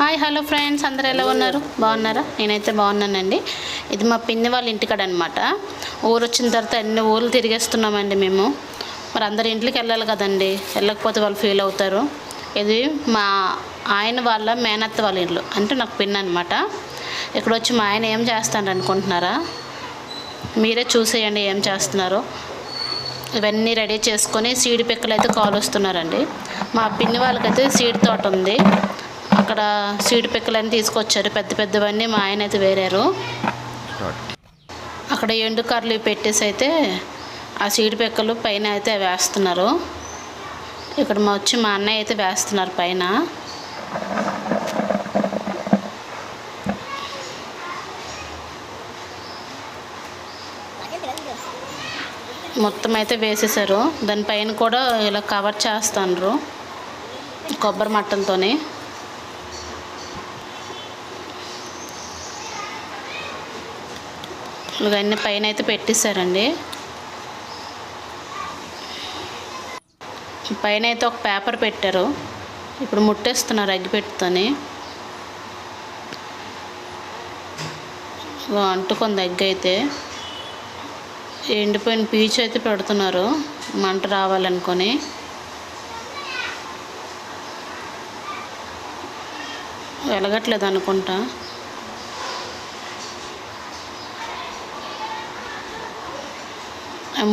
Hi hello friends అందరూ ఎలా ఉన్నారు? బాగున్నారా? నేనైతే బాగున్నానండి. ఇది మా పిన్ని వాళ్ళ ఇంటికాడ అనమాట ఊరు వచ్చిన తర్వాత అన్ని ఊర్లు తిరిగేస్తున్నామండి మేము. మరి అందరి ఇంట్లోకి వెళ్ళాలి కదండి. వెళ్ళకపోతే వాళ్ళు ఫీల్ అవుతారు. ఇది మా ఆయన వాళ్ళ మేనత్త వాళ్ళ ఇల్లు. అంటే నాకు పిన్ అనమాట ఇక్కడ వచ్చి మా ఆయన ఏం చేస్తాడు అనుకుంటున్నారా? మీరే చూసేయండి ఏం చేస్తున్నారో. ఇవన్నీ రెడీ చేసుకొని సీడ్ పిక్కలు అయితే కాలుస్తున్నారండి. మా పిన్ని వాళ్ళకైతే సీడ్ తోట ఉంది. అక్కడ స్వీట్ పిక్కలన్నీ తీసుకొచ్చారు. పెద్ద పెద్దవన్నీ మా ఆయన అయితే వేరారు. అక్కడ ఎండు కర్రలు పెట్టేసి అయితే ఆ సీడ్ పిక్కలు పైన అయితే వేస్తున్నారు. ఇక్కడ మా వచ్చి మా అన్నయ్య అయితే వేస్తున్నారు పైన. మొత్తం అయితే వేసేసారు. దానిపైన కూడా ఇలా కవర్ చేస్తున్నారు కొబ్బరి మట్టంతోనే. ఇవన్నీ పైన అయితే పెట్టేశారండి పైన అయితే ఒక పేపర్ పెట్టారు. ఇప్పుడు ముట్టేస్తున్నారు అగ్గిపెట్టుతోని ఇగో అంటుకుంది అగ్గి అయితే. ఎండిపోయిన పీచు అయితే పెడుతున్నారు. మంట రావాలనుకొని. వెలగట్లేదు అనుకుంటా.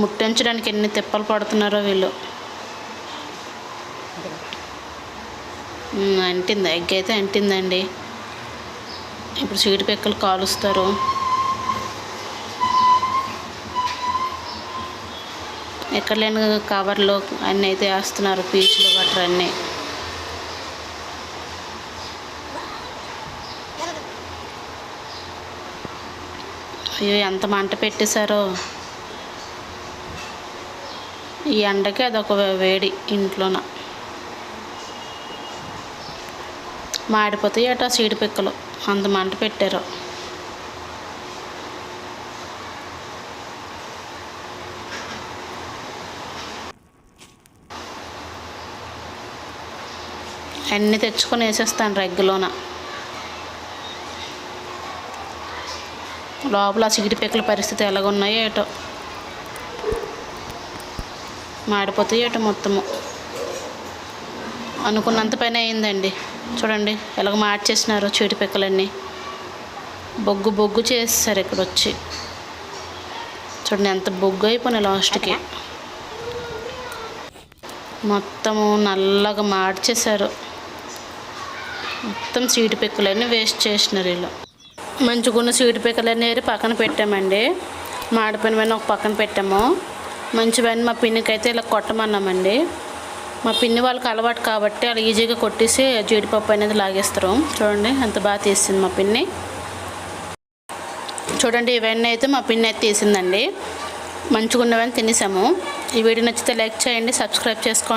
ముట్టించడానికి ఎన్ని తిప్పలు పడుతున్నారో వీళ్ళు. అంటింది ఎగ్ అయితే అంటిందండి. ఇప్పుడు చీడి పిక్కలు కాలుస్తారు. ఎక్కడ లేని కవర్లో అన్నీ అయితే వేస్తున్నారు పీచులు గట్రా అన్నీ. అయ్యో ఎంత మంట పెట్టేశారో. ఈ ఎండకి అదొక వేడి ఇంట్లోన. మాడిపోతాయి అట సీడి పిక్కలు. అంత మంట పెట్టారు. అన్నీ తెచ్చుకొని వేసేస్తాను రెగ్గులోన లోపల ఆ సిగిడి పిక్కల పరిస్థితి ఎలాగున్నాయో ఏటో. మాడిపోతాయి ఏటో మొత్తము. అనుకున్నంత పని అయిందండి. చూడండి ఎలాగ మార్చేసినారో చీటి పిక్కలన్నీ. బొగ్గు బొగ్గు చేసేసారు ఇక్కడ వచ్చి చూడండి ఎంత బొగ్గు అయిపోయినాయి లాస్ట్కి. మొత్తము నల్లగా మార్చేశారు. మొత్తం సీటు పిక్కలన్నీ వేస్ట్ చేసినారు వీళ్ళు. మంచిగున్న సీటు పిక్కలన్నీ పక్కన పెట్టామండి. మాడిపోయినవన్నీ ఒక పక్కన పెట్టాము. మంచివన్నీ మా పిన్నికి అయితే ఇలా కొట్టమన్నామండి. మా పిన్ని వాళ్ళకి అలవాటు కాబట్టి అలా ఈజీగా కొట్టేసి జీడిపప్పు అనేది లాగేస్తారు. చూడండి ఎంత బాగా తీసింది మా పిన్ని. చూడండి ఇవన్నీ అయితే మా పిన్ని అయితే తీసిందండి. మంచిగా ఉన్నవన్నీ తినేసాము. ఈ వీడియో నచ్చితే లైక్ చేయండి సబ్స్క్రైబ్ చేసుకోండి.